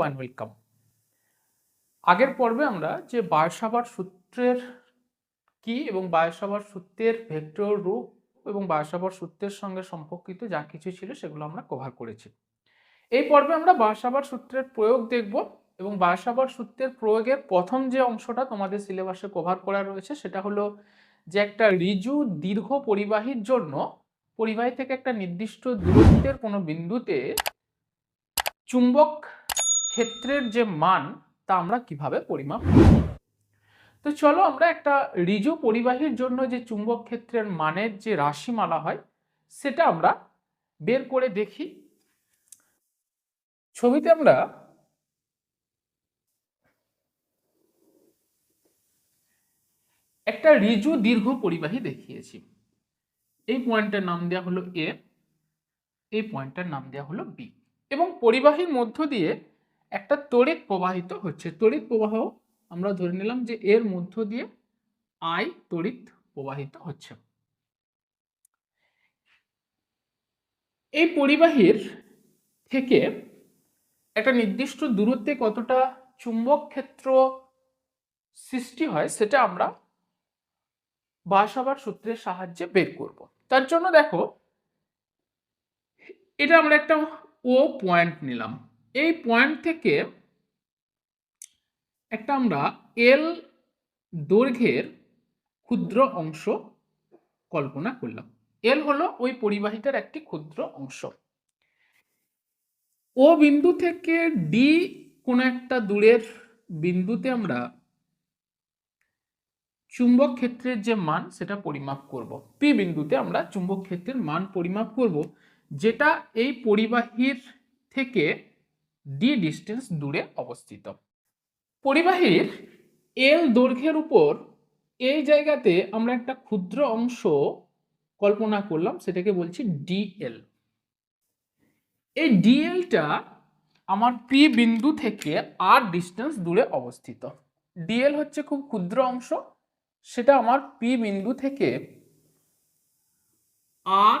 And welcome আগের পর্বে আমরা যে বায়সাবার সূত্রের কি এবং বায়সাবার সূত্রের ভেক্টর রূপ এবং বায়সাবার সূত্রের সঙ্গে সম্পর্কিত যা কিছু ছিল সেগুলো আমরা কভার করেছি। এই পর্বে আমরা বায়সাবার সূত্রের প্রয়োগ দেখব এবং বায়সাবার সূত্রের প্রয়োগের প্রথম যে অংশটা তোমাদের সিলেবাসে কভার করা রয়েছে সেটা হলো যে একটা ঋজু দীর্ঘ পরিবাহীর জন্য পরিবাহী থেকে একটা নির্দিষ্ট দূরত্বের কোনো বিন্দুতে চুম্বক ক্ষেত্রের যে মান, তা আমরা কীভাবে পরিমাপ তো চলো আমরা একটা ঋজু পরিবাহীর জন্য যে চুম্বক ক্ষেত্রের মানের যে রাশিমালা হয়, সেটা আমরা বের করে দেখি। ছবিতে আমরা একটা ঋজু দীর্ঘ পরিবাহী দেখিয়েছি। এই পয়েন্টের নাম দেওয়া হলো এ, এই পয়েন্টের নাম দেওয়া হলো বি। এবং পরিবাহীর মধ্য দিয়ে একটা তড়িৎ প্রবাহিত হচ্ছে। তড়িৎ প্রবাহ আমরা ধরে নিলাম যে এর মধ্য দিয়ে আই তড়িৎ প্রবাহিত হচ্ছে। এই পরিবাহীর থেকে একটা নির্দিষ্ট দূরত্বে কতটা চুম্বক ক্ষেত্র সৃষ্টি হয় সেটা আমরা বাসাবার সূত্রের সাহায্যে বের করব। তার জন্য দেখো, এটা আমরা একটা ও পয়েন্ট নিলাম। এই পয়েন্ট থেকে একটা আমরা এল দৈর্ঘ্যের ক্ষুদ্র অংশ কল্পনা করলাম। এল হলো ওই পরিবাহিতার একটি ক্ষুদ্র অংশ। ও বিন্দু থেকে ডি কোনো একটা দূরের বিন্দুতে আমরা চুম্বক ক্ষেত্রের যে মান সেটা পরিমাপ করব। পি বিন্দুতে আমরা চুম্বক ক্ষেত্রের মান পরিমাপ করব, যেটা এই পরিবাহীর থেকে ডি ডিস্টেন্স দূরে অবস্থিত। পরিবাহীর এল দৈর্ঘ্যের উপর এই জায়গাতে আমরা একটা ক্ষুদ্র অংশ কল্পনা করলাম, সেটাকে বলছি ডিএল এই ডিএলটা আমার পি বিন্দু থেকে আর ডিস্টেন্স দূরে অবস্থিত। ডিএল হচ্ছে খুব ক্ষুদ্র অংশ, সেটা আমার পি বিন্দু থেকে আর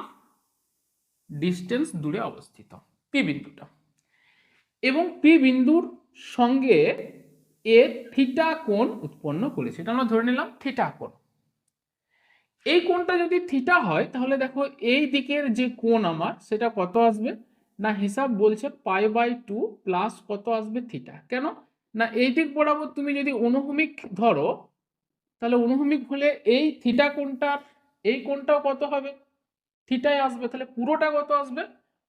ডিস্টেন্স দূরে অবস্থিত পি বিন্দুটা এবং পি বিন্দুর সঙ্গে এ থিটা কোণ উৎপন্ন করেছে। এটা আমরা ধরে নিলাম থিটা কোণ। এই কোণটা যদি থিটা হয়, তাহলে দেখো এই দিকের যে কোণ আমার, সেটা কত আসবে? না, হিসাব বলছে পাই বাই টু প্লাস কত আসবে থিটা কেন? না, এই দিক বরাবর তুমি যদি অনুভূমিক ধরো, তাহলে অনুভূমিক হলে এই থিটা কোণটার, এই কোণটাও কত হবে? থিটাই আসবে, তাহলে পুরোটা কত আসবে?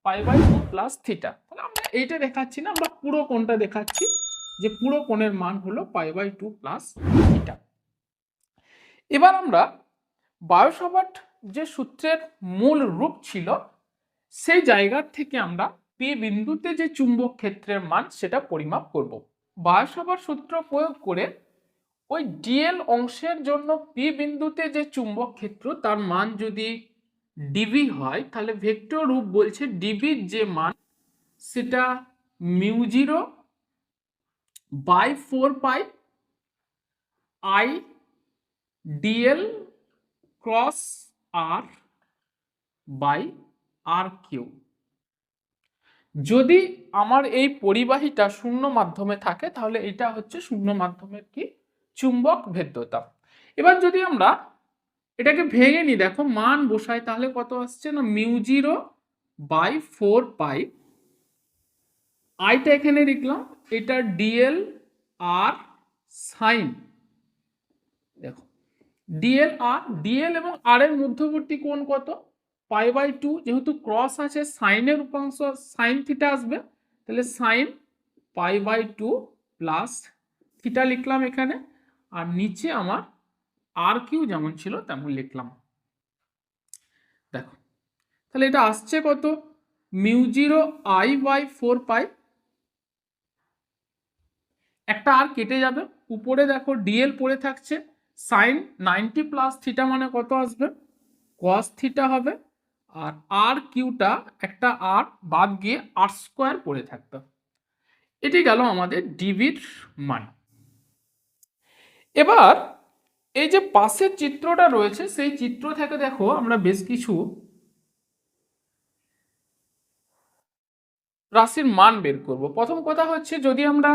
Pi by two plus theta তাহলে আমরা এইটা দেখাচ্ছি না, আমরা পুরো কোণটা দেখাচ্ছি, যে পুরো কোণের মান হলো pi by two plus theta. এবার আমরা বায়োসভাট যে সূত্রের মূল রূপ ছিল, সেই জায়গার থেকে আমরা পি বিন্দুতে যে চুম্বক ক্ষেত্রের মান, সেটা পরিমাপ করব। বায়োসভার সূত্র প্রয়োগ করে ওই ডিএল অংশের জন্য পি বিন্দুতে যে চুম্বক ক্ষেত্র, তার মান যদি ডিবি হয়, তাহলে ভেক্টর রূপ বলছে ডিভির যে মান সেটা mu zero by four pi I dl cross r by r cube. যদি আমার এই পরিবাহীটা শূন্য মাধ্যমে থাকে, তাহলে এটা হচ্ছে শূন্য মাধ্যমের কি? চুম্বক ভেদ্যতা। এবার যদি আমরা এটাকে ভেঙে নিই, দেখো মান বসাই, তাহলে কত আসছে না? Mu zero by four pi আইটা এখানে লিখলাম, এটা ডিএল আর সাইন। দেখো, ডিএল আর, ডিএল এবং আর এর মধ্যবর্তী কোণ কত? পাই বাই টু, যেহেতু ক্রস আছে, সাইনের উপাংশ সাইন থিটা আসবে, তাহলে sine pi by two plus theta লিখলাম এখানে, আর নিচে আমার আর কিউ যেমন ছিল তেমন লিখলাম। দেখো, তাহলে এটা আসছে কত? Mu zero I by four pi একটা আর কেটে যাবে। উপরে দেখো ডিএল পড়ে থাকছে। সাইন নাইনটি প্লাস থিটা মানে কত আসবে? কস থিটা হবে। আর আর কিউটা একটা আর বাদ গিয়ে আর স্কোয়ার পড়ে থাকবে। এটি গেল আমাদের ডিবির মান। এবার এই যে পাশের চিত্রটা রয়েছে, সেই চিত্র থেকে দেখো আমরা বেশ কিছু রাশির মান বের করব। প্রথম কথা হচ্ছে যদি আমরা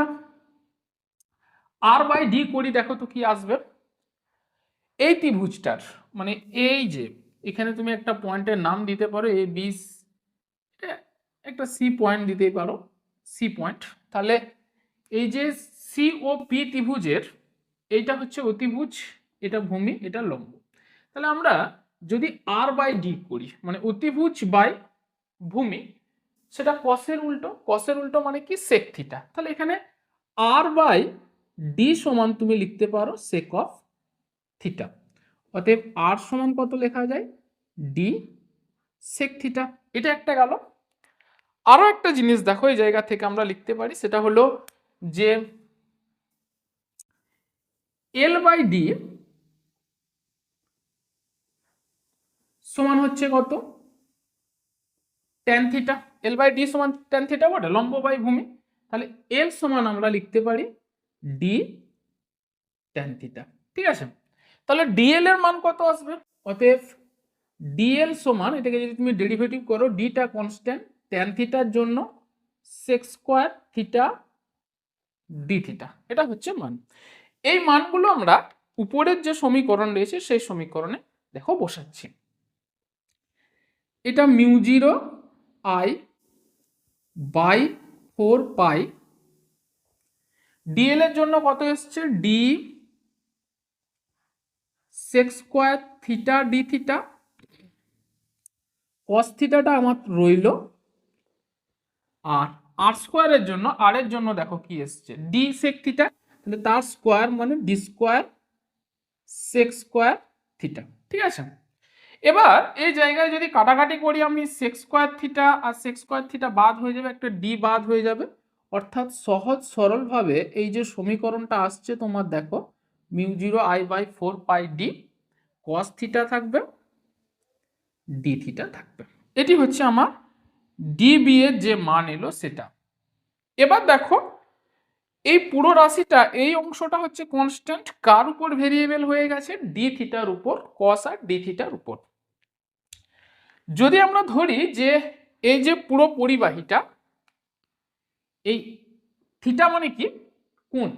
আর বাই ডি করি, দেখো তো কি আসবে। এই ত্রিভুজটার মানে এই যে, এখানে তুমি একটা পয়েন্টের নাম দিতে পারো এ বি একটা সি পয়েন্ট দিতেই পারো সি পয়েন্ট তাহলে এই যে সি ও পি ত্রিভুজের, এইটা হচ্ছে অতিভুজ এটা ভূমি, এটা লম্ব। তাহলে আমরা যদি আর বাই ডি করি মানে অতিভুজ বাই ভূমি, সেটা কসের উল্টো কসের উল্টো মানে কি? সেক থিটা তাহলে এখানে আর বাই ডি সমান তুমি লিখতে পারো সেক অফ থিটা অতএব আর সমান কত লেখা যায়? ডি সেক থিটা এটা একটা গেল। আরও একটা জিনিস দেখো, এই জায়গা থেকে আমরা লিখতে পারি, সেটা হলো যে এল বাই ডি সমান হচ্ছে কত? Tan theta l by d সমান ট্যান থিটা বটে? লম্ব বাই ভূমি। তাহলে এল সমান আমরা লিখতে পারি ডি ট্যান থিটা ঠিক আছে? তাহলে ডিএল এর মান কত আসবে? অতএব ডিএল সমান, এটাকে যদি তুমি ডেরিভেটিভ করো ডিটা কনস্ট্যান্ট ট্যান থিটার জন্য sec square theta d theta এটা হচ্ছে মান। এই মানগুলো আমরা উপরের যে সমীকরণ রয়েছে, সেই সমীকরণে দেখো বসাচ্ছি। এটা mu zero I by four pi dl এর জন্য কত এসছে? D sec square theta d theta cos থিটাটা আমার রইল। আর আর স্কোয়ারের জন্য আর এর জন্য দেখো কি এসছে? ডি সেক থিটা তাহলে তার স্কোয়ার মানে d square sec square theta ঠিক আছে? এবার এই জায়গায় যদি কাটাকাটি করি আমি সেক্স স্কোয়ার থিটা আর সেক্স স্কোয়ার থিটা বাদ হয়ে যাবে, একটা ডি বাদ হয়ে যাবে। অর্থাৎ সহজ সরলভাবে এই যে সমীকরণটা আসছে তোমার দেখো, mu zero I by four pi d cos theta থাকবে ডি থিটা থাকবে। এটি হচ্ছে আমার ডি বি এর যে মান এলো সেটা। এবার দেখো, এই পুরো রাশিটা, এই অংশটা হচ্ছে কনস্ট্যান্ট কার উপর ভেরিয়েবল হয়ে গেছে? ডি থিটার উপর কস আর ডি থিটার উপর। যদি আমরা ধরি যে এই যে পুরো পরিবাহীটা এই থিটা মানে কি? কোণ।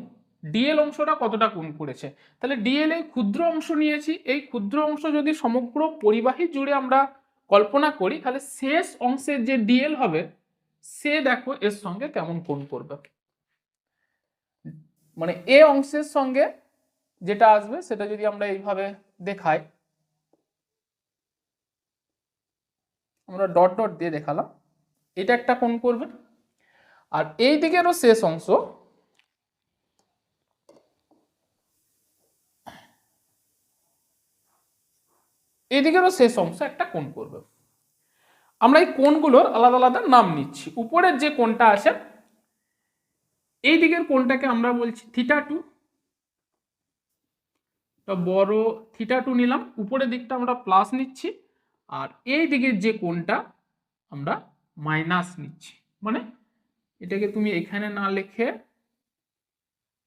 ডিএল অংশটা কতটা কোণ করেছে? তাহলে ডিএল এই ক্ষুদ্র অংশ নিয়েছি। এই ক্ষুদ্র অংশ যদি সমগ্র পরিবাহী জুড়ে আমরা কল্পনা করি, তাহলে শেষ অংশের যে ডিএল হবে, সে দেখো এর সঙ্গে কেমন কোণ করবে। মানে এ অংশের সঙ্গে যেটা আসবে, সেটা যদি আমরা এইভাবে দেখাই, আমরা ডট ডট দিয়ে দেখালাম। এটা একটা কোণ করবে। আর এই দিকেরও শেষ অংশ। এদিকেরও শেষ অংশ একটা কোণ করবে। আমরা এই কোণগুলোর আলাদা আলাদা নাম নিচ্ছি। উপরের যে কোণটা আছে, এই দিকের কোণটাকে আমরা বলছি থিটা টু। বড় থিটা টু নিলাম, উপরের দিকটা আমরা প্লাস নিচ্ছি, আর এই দিকের যে কোণটা আমরা মাইনাস নিচ্ছি। মানে এটাকে তুমি এখানে না লিখে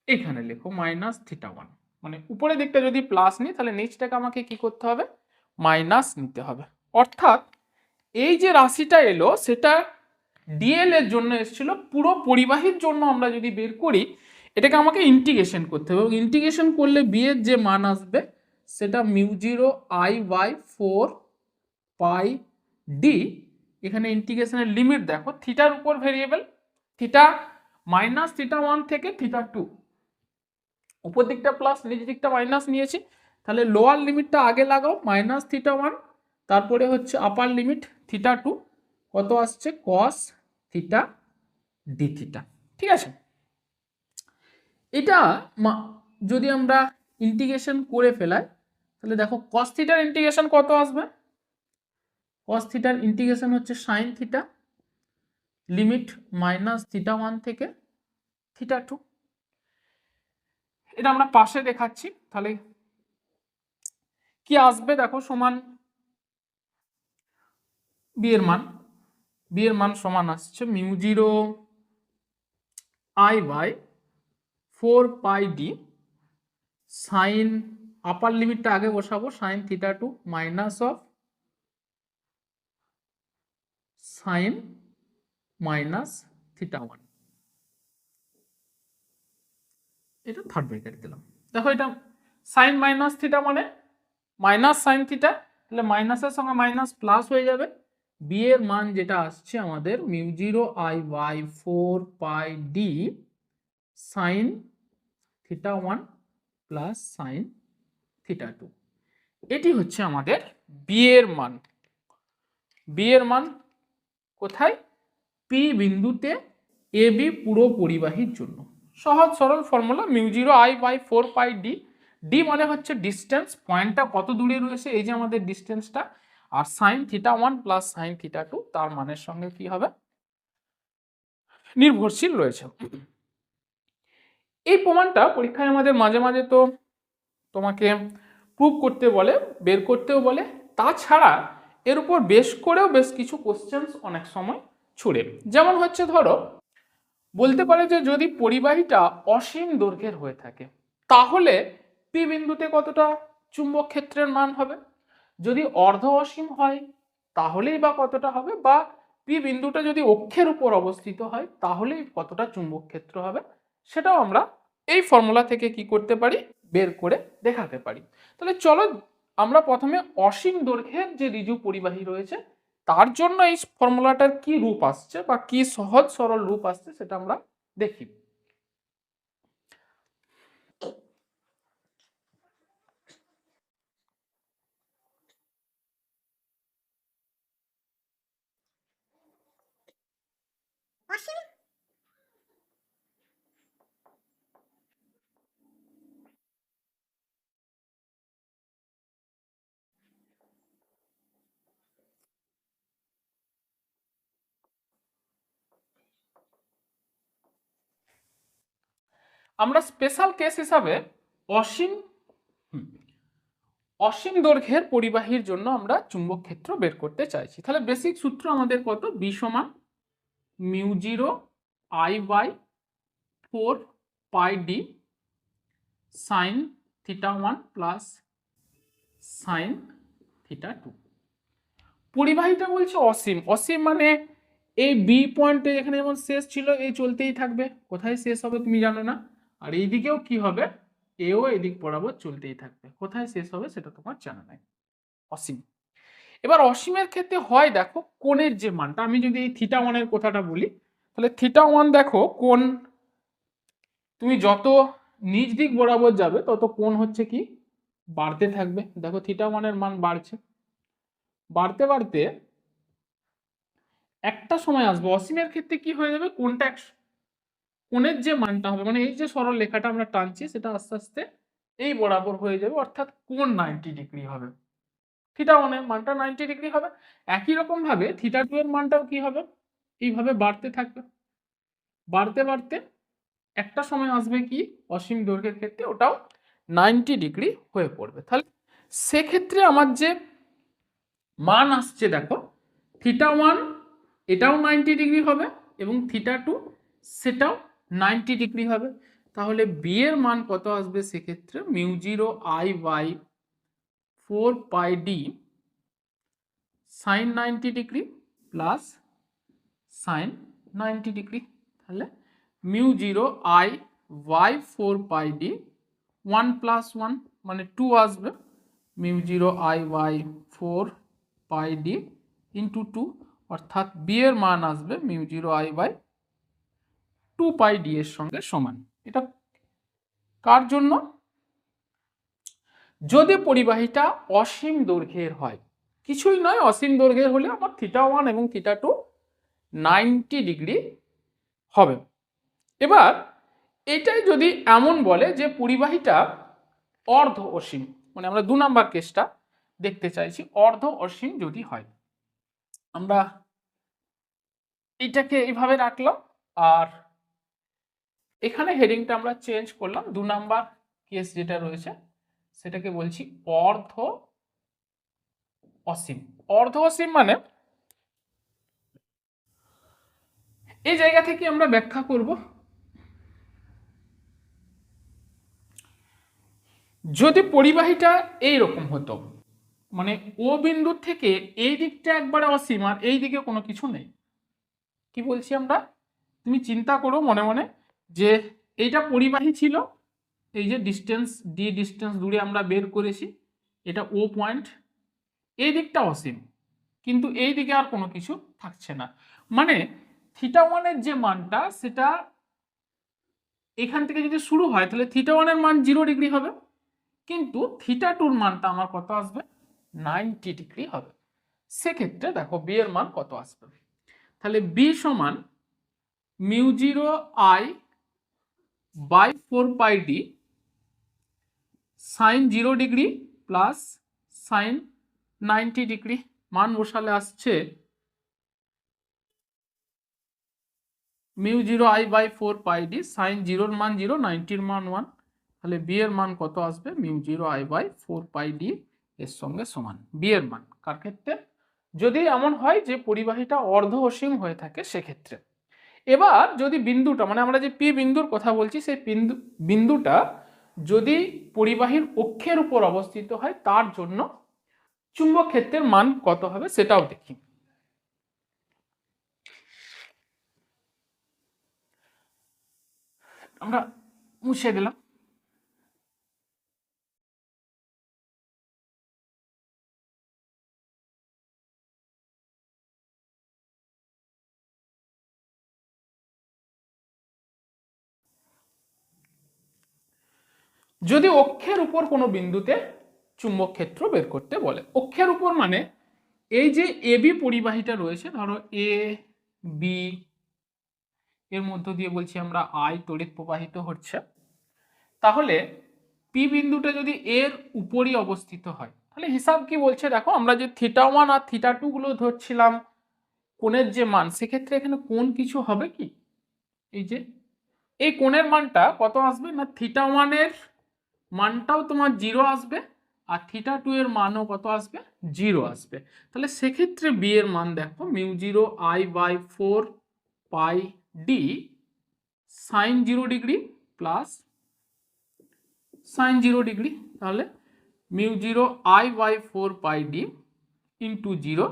এখানে লেখো মাইনাস থিটা ওয়ান মানে উপরের দিকটা যদি প্লাস নিই, তাহলে নিচটাকে আমাকে কি করতে হবে? মাইনাস নিতে হবে। অর্থাৎ এই যে রাশিটা এলো, সেটা ডিএল এর জন্য এসেছিল, পুরো পরিবাহীর জন্য আমরা যদি বের করি, এটাকে আমাকে ইন্টিগ্রেশন করতে হবে। এবং ইন্টিগ্রেশন করলে বি এর যে মান আসবে, সেটা mu zero I by four pi d এখানে ইন্টিগ্রেশনের লিমিট দেখো থিটার উপর variable theta minus theta one থেকে থিটা টু উপর দিকটা প্লাস নিচের দিকটা মাইনাস নিয়েছি। তাহলে লোয়ার লিমিটটা আগে লাগাও মাইনাস থিটা ওয়ান তারপরে হচ্ছে আপার লিমিট থিটা টু কত আসছে? কস থিটা ডি থিটা ঠিক আছে? এটা যদি আমরা ইন্টিগ্রেশন করে ফেলাই, তাহলে দেখো কস থিটার ইন্টিগ্রেশন কত আসবে? কস থিটার ইন্টিগ্রেশন হচ্ছে sine theta limit minus theta one থেকে থিটা টু এটা আমরা পাশে দেখাচ্ছি, তাহলে কি আসবে? দেখো, সমান বিয়ের মান। বিয়ের মান সমান আসছে mu zero I by four pi d sine upper লিমিটটা আগে বসাবো। Sine theta two minus of sine minus theta one. এটা থার্ড ব্র্যাকেট দিলাম। দেখো এটা সাইন মাইনাস থিটা মানে মাইনাস সাইন থিটা তাহলে মাইনাসের সঙ্গে মাইনাস প্লাস হয়ে যাবে। বি এর মান যেটা আসছে আমাদের mu zero I by four pi d sine theta one plus sine theta two এটি হচ্ছে আমাদের বি এর মান। বি এর মান কোথায়? পি বিন্দুতে এ বি পুরো পরিবাহীর জন্য। সহজ সরল formula mu zero I by four pi d. D মানে হচ্ছে ডিস্টেন্স পয়েন্টটা কত দূরে রয়েছে, এই যে আমাদের ডিস্টেন্সটা আর sine theta one plus sine theta two তার মানের সঙ্গে কি হবে? নির্ভরশীল রয়েছে। এই প্রমাণটা পরীক্ষায় আমাদের মাঝে মাঝে তো তোমাকে প্রুভ করতে বলে, বের করতেও বলে। তাছাড়া এর উপর বেশ করেও বেশ কিছু কোশ্চেন্স অনেক সময় ছুড়ে। যেমন হচ্ছে ধরো, বলতে পারে যে যদি পরিবাহীটা অসীম দৈর্ঘ্যের হয়ে থাকে, তাহলে পি বিন্দুতে কতটা চুম্বক ক্ষেত্রের মান হবে? যদি অর্ধ অসীম হয়, তাহলেই বা কতটা হবে? বা পি বিন্দুটা যদি অক্ষের উপর অবস্থিত হয়, তাহলেই কতটা চুম্বক ক্ষেত্র হবে? সেটাও আমরা এই ফর্মুলা থেকে কি করতে পারি? বের করে দেখাতে পারি। তাহলে চলো, আমরা প্রথমে অসীম দৈর্ঘ্যের যে ঋজু পরিবাহী রয়েছে তার জন্য এই ফর্মুলাটার কি রূপ আসছে বা কি সহজ সরল রূপ আসছে সেটা আমরা দেখি। আমরা স্পেশাল কেস হিসাবে অসীম অসীম দৈর্ঘ্যের পরিবাহীর জন্য আমরা চুম্বক ক্ষেত্র বের করতে চাইছি। তাহলে বেসিক সূত্র আমাদের কত? বি সমান mu zero I by four pi d sine theta one plus sine theta two পরিবাহীটা বলছে অসীম। অসীম মানে এই বি পয়েন্টে এখানে যেমন শেষ ছিল, এই চলতেই থাকবে। কোথায় শেষ হবে তুমি জানো না? আর এইদিকেও কি হবে? এও এদিক বরাবর চলতেই থাকবে। কোথায় শেষ হবে সেটা তোমার জানা নাই। অসীম। এবার অসীমের ক্ষেত্রে হয় দেখো, কোণের যে মানটা, আমি যদি এই থিটা ওয়ানের কথাটা বলি, তাহলে থিটা ওয়ান দেখো কোন তুমি যত নিজ দিক বরাবর যাবে, তত কোন হচ্ছে কি? বাড়তে থাকবে। দেখো থিটা ওয়ানের মান বাড়ছে। বাড়তে বাড়তে একটা সময় আসবে। অসীমের ক্ষেত্রে কি হয়ে যাবে? কোনটা কোণের যে মানটা হবে মানে এই যে সরল লেখাটা আমরা টানছি, সেটা আস্তে আস্তে এই বরাবর হয়ে যাবে, অর্থাৎ কোণ নাইনটি ডিগ্রি হবে। থিটা ওয়ানের মানটা নাইনটি ডিগ্রি হবে। একই রকম ভাবে থিটা টু এর মানটাও কি হবে? এইভাবে বাড়তে থাকবে। বাড়তে বাড়তে একটা সময় আসবে কি? অসীম দৈর্ঘ্যের ক্ষেত্রে ওটাও নাইনটি ডিগ্রি হয়ে পড়বে। তাহলে সেক্ষেত্রে আমার যে মান আসছে দেখো, থিটা ওয়ান এটাও নাইনটি ডিগ্রি হবে এবং থিটা টু সেটাও নাইনটি ডিগ্রি হবে। তাহলে বি এর মান কত আসবে? সেক্ষেত্রে mu zero I by four pi d sine ninety degree plus sine ninety degree. তাহলে mu zero I by four pi d one plus one মানে টু আসবে। Mu zero I by four pi d into two অর্থাৎ B এর মান আসবে mu zero I by two pi d এর সঙ্গে সমান। এটা কার জন্য? যদি পরিবাহীটা অসীম দৈর্ঘ্যের হয়, কিছুই নয়, অসীম দৈর্ঘ্যের হলে আমার থিটা ওয়ান এবং থিটা টু নাইনটি ডিগ্রি হবে। এবার এটাই যদি এমন বলে যে পরিবাহীটা অর্ধ অসীম মানে আমরা দু নাম্বার কেসটা দেখতে চাইছি, অর্ধ অসীম যদি হয়। আমরা এটাকে এইভাবে রাখলাম, আর এখানে হেডিংটা আমরা চেঞ্জ করলাম। দু নাম্বার কেস যেটা রয়েছে, সেটাকে বলছি অর্ধ অসীম। অর্ধ অসীম মানে এই জায়গা থেকে আমরা ব্যাখ্যা করব। যদি পরিবাহীটা এই রকম হতো মানে ও বিন্দুর থেকে এই দিকটা একবারে অসীম আর এই দিকে কোনো কিছু নেই, কি বলছি আমরা? তুমি চিন্তা করো মনে মনে। যে এইটা পরিবাহী ছিল, এই যে ডিস্টেন্স ডি ডিস্টেন্স দূরে আমরা বের করেছি, এটা ও পয়েন্ট এই দিকটা অসীম, কিন্তু এই দিকে আর কোনো কিছু থাকছে না। মানে থিটা ওয়ানের যে মানটা, সেটা এখান থেকে যদি শুরু হয়, তাহলে থিটা ওয়ানের মান জিরো ডিগ্রি হবে, কিন্তু থিটা টুর মানটা আমার কত আসবে? নাইনটি ডিগ্রি হবে। সেক্ষেত্রে দেখো বি এর মান কত আসবে? তাহলে বি সমান mu zero I by four pi d sine zero degree plus sine ninety degree মান বসালে আসছে mu zero I by four pi d sine জিরোর মান জিরো নাইনটির মান ওয়ান তাহলে বি এর মান কত আসবে? Mu zero I by four pi d এর সঙ্গে সমান। বি এর মান। কার ক্ষেত্রে? যদি এমন হয় যে পরিবাহীটা অর্ধ অসীম হয়ে থাকে, সেক্ষেত্রে। এবার যদি বিন্দুটা মানে আমরা যে পি বিন্দুর কথা বলছি, সেই বিন্দু, বিন্দুটা যদি পরিবাহীর অক্ষের উপর অবস্থিত হয়, তার জন্য চুম্বক ক্ষেত্রের মান কত হবে সেটাও দেখি। আমরা মুছে দিলাম। যদি অক্ষের উপর কোনো বিন্দুতে চুম্বক ক্ষেত্র বের করতে বলে। অক্ষের উপর মানে এই যে এ বি পরিবাহীটা রয়েছে, ধরো এ, বি, এর মধ্য দিয়ে বলছি আমরা আই, তড়িৎ প্রবাহিত হচ্ছে। তাহলে পি বিন্দুটা যদি এর উপরই অবস্থিত হয়, তাহলে হিসাব কি বলছে? দেখো, আমরা যে থিটা ওয়ান আর থিটা টু গুলো ধরছিলাম, কোণের যে মান, সেক্ষেত্রে এখানে কোন কিছু হবে কি? এই যে, এই কোণের মানটা কত আসবে না থিটা ওয়ানের মানটাও তোমার জিরো আসবে আর থিটা টু এর মানও কত আসবে? জিরো আসবে। তাহলে সেক্ষেত্রে বি এর মান দেখো mu zero I by four pi d sine zero degree plus sine zero degree তাহলে mu zero I by four pi d into zero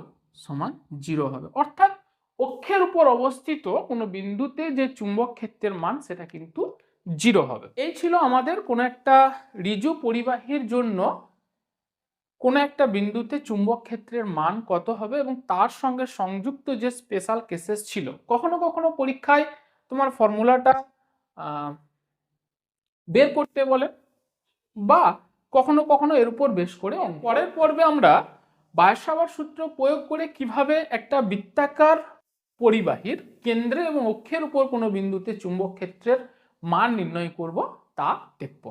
সমান জিরো হবে। অর্থাৎ অক্ষের উপর অবস্থিত কোনো বিন্দুতে যে চুম্বক ক্ষেত্রের মান, সেটা কিন্তু জিরো হবে। এই ছিল আমাদের কোনো একটা রিজু পরিবাহীর জন্য কোনো একটা বিন্দুতে চুম্বক ক্ষেত্রের মান কত হবে এবং তার সঙ্গে সংযুক্ত যে স্পেশাল কেসেস ছিল, কখনো কখনো পরীক্ষায় তোমার ফর্মুলাটা বের করতে বলে বা কখনো কখনো এর উপর বেশ করে পরের পর্বে আমরা বায়সাবার সূত্র প্রয়োগ করে কীভাবে একটা বৃত্তাকার পরিবাহীর কেন্দ্রে এবং অক্ষের উপর কোনো বিন্দুতে চুম্বক ক্ষেত্রের মান নির্ণয় করব তা দেখব।